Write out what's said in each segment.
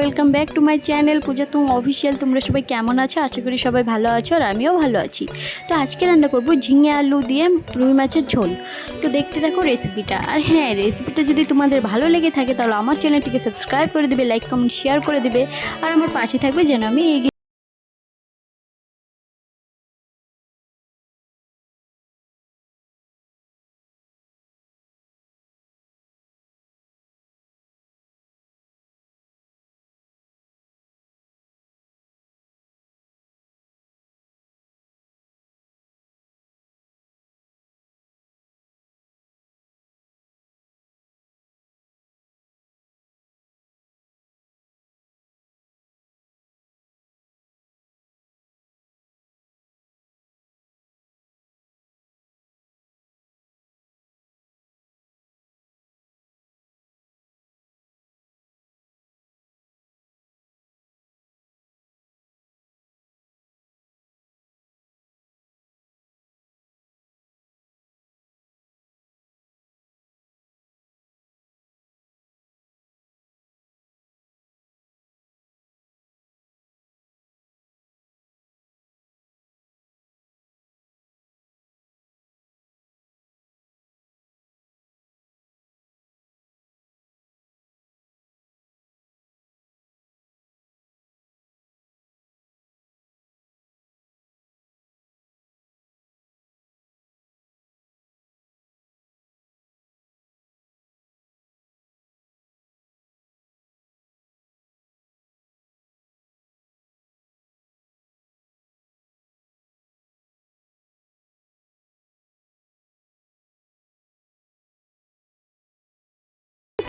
Welcome back to my channel Puja Tum official তোমরা সবাই কেমন আছো? আশা করি সবাই ভালো আছো আর আমিও ভালো আছি। তো আজকে রান্না করব ঝিঙে আলু দিয়ে রুই মাছের ঝোল। তো দেখতে দেখো রেসিপিটা আর হ্যাঁ রেসিপিটা যদি তোমাদের ভালো লেগে থাকে তাহলে আমার চ্যানেলটিকে সাবস্ক্রাইব করে দেবে লাইক কমেন্ট শেয়ার করে দেবে। আর আমার পাশে থাকবে যেন আমি এগিয়ে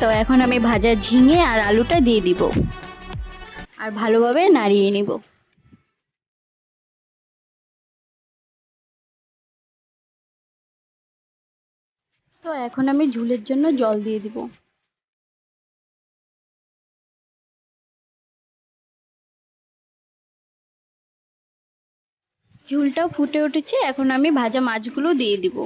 তো এখন আমি ভাজা ঝিঙে আর আলুটা দিয়ে দিব। আর ভালোভাবে নাড়িয়ে নিব। তো এখন আমি ঝুলের জন্য জল দিয়ে দিব। ঝুলটাও ফুটে উঠেছে, এখন আমি ভাজা মাছগুলো দিয়ে দিব।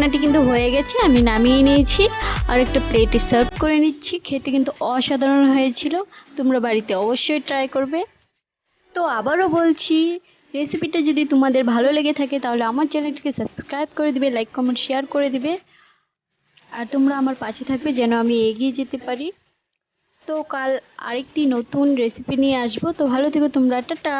রান্নাটি কিন্তু হয়ে গেছে, আমি নামিয়ে নিয়েছি। আর একটা প্লেটে সার্ভ করে নিচ্ছি, খেতে কিন্তু অসাধারণ হয়েছিল, তোমরা বাড়িতে অবশ্যই ট্রাই করবে। তো আবারও বলছি রেসিপিটা যদি তোমাদের ভালো লেগে থাকে, তাহলে আমার চ্যানেলটিকে সাবস্ক্রাইব করে দিবে লাইক কমেন্ট শেয়ার করে দিবে। আর তোমরা আমার পাশে থাকবে যেন আমি এগিয়ে যেতে পারি। তো কাল আরেকটি নতুন রেসিপি নিয়ে আসব, তো ভালো থেকো তোমরা, টাটা!